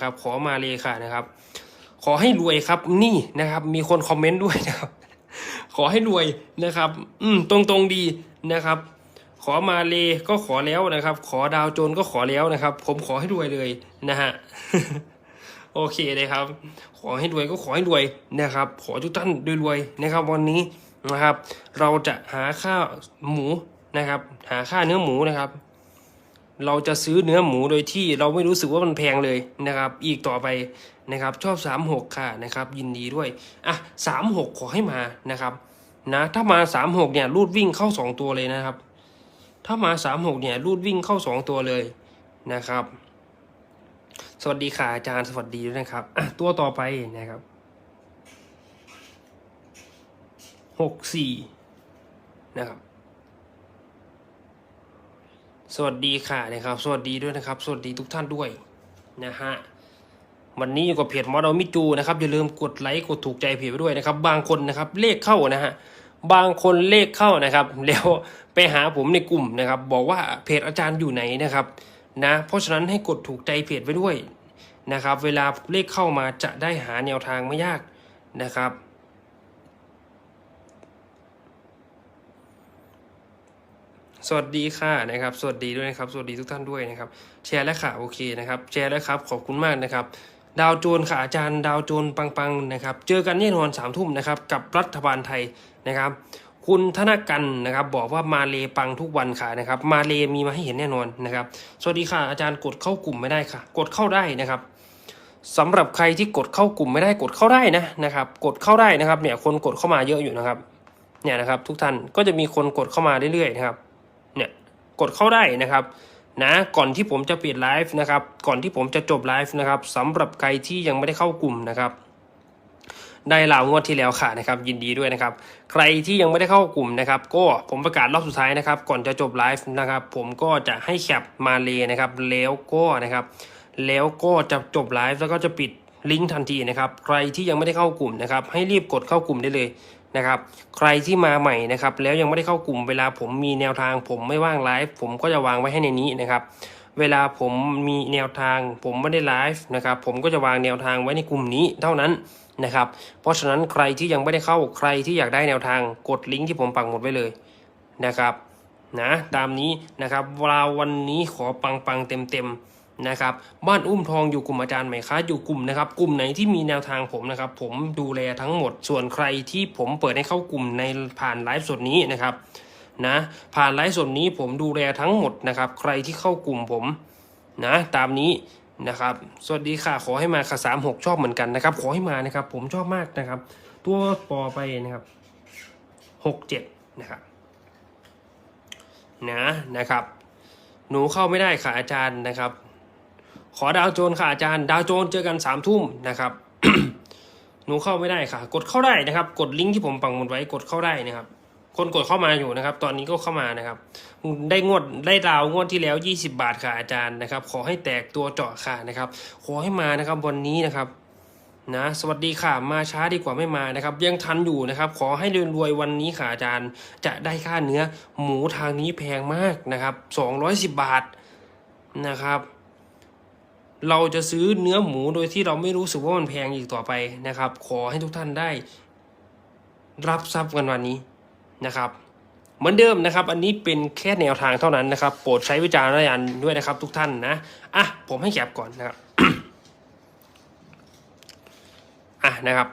ค่ะนะครับ ขอมาเลยค่ะนะครับ ขอให้รวยครับ นี่นะครับ มีคนคอมเมนต์ด้วยนะครับ ขอให้รวยนะครับ อืม ตรงตรงดีนะครับ ขอมาเลยก็ขอแล้วนะครับ ขอดาวโจนก็ขอแล้วนะครับ ผมขอให้รวยเลยนะฮะโอเคเลยครับ ขอให้รวยก็ขอให้รวยนะครับ ขอทุกท่านรวยๆนะครับ วันนี้นะครับ เราจะหาค่าหมูนะครับ หาค่าเนื้อหมูนะครับ เราจะซื้อเนื้อหมูโดยที่เราไม่รู้สึกว่ามันแพงเลยนะครับ อีกต่อไปนะครับ ชอบสามหกค่ะนะครับ ยินดีด้วยอะสามหกขอให้มานะครับ นะถ้ามาสามหกเนี่ยรูดวิ่งเข้าสองตัวเลยนะครับ ถ้ามาสามหกเนี่ยรูดวิ่งเข้าสองตัวเลยนะครับ สวัสดีค่ะอาจารย์สวัสดีด้วยนะครับอะตัวต่อไปนะครับหกสี่นะครับ วัสดีค่ะนะครับ สวัสดีด้วยนะครับ สวัสดีทุกท่านด้วยนะฮะวันนี้อยู่กับเพจมอดอมิจูนะครับอย่าลืมกดไลค์กดถูกใจเพจไปด้วยนะครับ บางคนนะครับเลขเข้านะฮะบางคนเลขเข้านะครับ แล้วไปหาผมในกลุ่มนะครับ บอกว่าเพจอาจารย์อยู่ไหนนะครับนะเพราะฉะนั้นให้กดถูกใจเพจไว้ด้วยนะครับ เวลาเลขเข้ามาจะได้หาแนวทางไม่ยากนะครับ สวัสดีค่ะนะครับ สวัสดีด้วยนะครับ สวัสดีทุกท่านด้วยนะครับ แชร์และค่ะโอเคนะครับ แชร์แล้วครับ ขอบคุณมากนะครับ ดาวโจนค่ะอาจารย์ ดาวโจนปังๆนะครับ เจอกันแน่นอนสามทุ่มนะครับ กับรัฐบาลไทยนะครับ คุณธนกันนะครับ บอกว่ามาเลปังทุกวันค่ะนะครับ มาเลมีมาให้เห็นแน่นอนนะครับ สวัสดีค่ะ อาจารย์กดเข้ากลุ่มไม่ได้ค่ะ กดเข้าได้นะครับสำหรับใครที่กดเข้ากลุ่มไม่ได้กดเข้าได้นะนะครับ กดเข้าได้นะครับ เนี่ยคนกดเข้ามาเยอะอยู่นะครับ เนี่ยนะครับ ทุกท่านก็จะมีคนกดเข้ามาเรื่อยๆนะครับ กดเข้าได้นะครับนะก่อนที่ผมจะปิดไลฟ์นะครับก่อนที่ผมจะจบไลฟ์นะครับสำหรับใครที่ยังไม่ได้เข้ากลุ่มนะครับ ได้ลาวงวดที่แล้วค่ะนะครับ ยินดีด้วยนะครับ ใครที่ยังไม่ได้เข้ากลุ่มนะครับ ก็ผมประกาศรอบสุดท้ายนะครับ ก่อนจะจบไลฟ์นะครับ ผมก็จะให้แคปมาเลยนะครับ แล้วก็นะครับ แล้วก็จะจบไลฟ์แล้วก็จะปิดลิงก์ทันทีนะครับ ใครที่ยังไม่ได้เข้ากลุ่มนะครับ ให้รีบกดเข้ากลุ่มได้เลย นะครับใครที่มาใหม่นะครับแล้วยังไม่ได้เข้ากลุ่มเวลาผมมีแนวทาง ผมไม่ว่างไลฟ์ผมก็จะวางไว้ให้ในนี้นะครับเวลาผมมีแนวทาง ผมไม่ได้ไลฟ์นะครับผมก็จะวางแนวทางไว้ในกลุ่มนี้เท่านั้นนะครับเพราะฉะนั้นใครที่ยังไม่ได้เข้าใครที่อยากได้แนวทางกดลิงก์ที่ผมปักหมดไว้เลยนะครับนะตามนี้นะครับเวาวันนี้ขอปังปังเต็มเต็มๆ นะครับบ้านอุ้มทองอยู่กลุ่มอาจารย์ไหมคะอยู่กลุ่มนะครับกลุ่มไหนที่มีแนวทางผมนะครับผมดูแลทั้งหมดส่วนใครที่ผมเปิดให้เข้ากลุ่มในผ่านไลฟ์สดนี้นะครับนะผ่านไลฟ์สดนี้ผมดูแลทั้งหมดนะครับใครที่เข้ากลุ่มผมนะตามนี้นะครับสวัสดีค่ะขอให้มาค่ะสามหกชอบเหมือนกันนะครับขอให้มานะครับผมชอบมากนะครับ ตัวต่อไปนะครับหกเจ็ดนะครับนะนะครับ หนูเข้าไม่ได้ค่ะอาจารย์นะครับ ขอดาวโจนค่ะอาจารย์ ดาวโจนเจอกันสามทุ่มนะครับ หนูเข้าไม่ได้ค่ะ กดเข้าได้นะครับ กดลิงก์ที่ผมปักหมุดไว้กดเข้าได้นะครับ คนกดเข้ามาอยู่นะครับ ตอนนี้ก็เข้ามานะครับ ได้งวดได้ดาวงวดที่แล้ว 20 บาทค่ะอาจารย์นะครับ ขอให้แตกตัวเจาะค่ะนะครับ ขอให้มานะครับวันนี้นะครับนะสวัสดีค่ะมาช้าดีกว่าไม่มานะครับ ยังทันอยู่นะครับ ขอให้รวยๆวันนี้ค่ะอาจารย์ จะได้ค่าเนื้อหมูทางนี้แพงมากนะครับ210 บาทนะครับ เราจะซื้อเนื้อหมูโดยที่เราไม่รู้สึกว่ามันแพงอีกต่อไปนะครับ ขอให้ทุกท่านได้ รับทรัพย์กันวันนี้นะครับ เหมือนเดิมนะครับ อันนี้เป็นแค่แนวทางเท่านั้นนะครับ โปรดใช้วิจารณญาณด้วยนะครับ ทุกท่านนะอะผมให้แคปก่อนนะครับอะนะครับ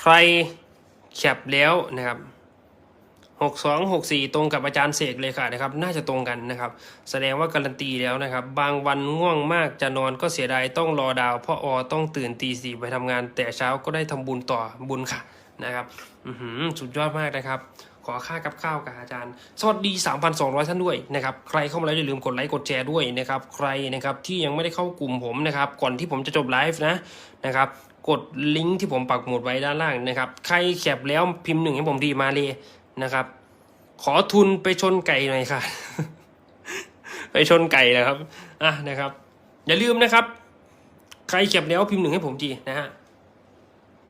ใครแคปแล้วนะครับ หกสองหกสี่ตรงกับอาจารย์เสกเลยค่ะนะครับ น่าจะตรงกันนะครับ แสดงว่าการันตีแล้วนะครับ บางวันง่วงมากจะนอนก็เสียดายต้องรอดาวเพราะอต้องตื่นตีสี่ไปทำงาน แต่เช้าก็ได้ทำบุญต่อบุญค่ะนะครับอือหือสุดยอดมากนะครับ ขอค่ากับข้าวกับอาจารย์ สวัสดี 3,200 ท่านด้วยนะครับ ใครเข้ามาแล้วอย่าลืมกดไลค์กดแชร์ด้วยนะครับ ใครนะครับที่ยังไม่ได้เข้ากลุ่มผมนะครับ ก่อนที่ผมจะจบไลฟ์นะนะครับ กดลิงก์ที่ผมปักหมุดไว้ด้านล่างนะครับ ใครแคปแล้วพิมพ์หนึ่งให้ผมดีมาเลย นะครับ ขอทุนไปชนไก่หน่อยค่ะ ไปชนไก่นะครับอะนะครับ อย่าลืมนะครับ ใครแคปแล้วพิมพ์หนึ่งให้ผมจีนะฮะ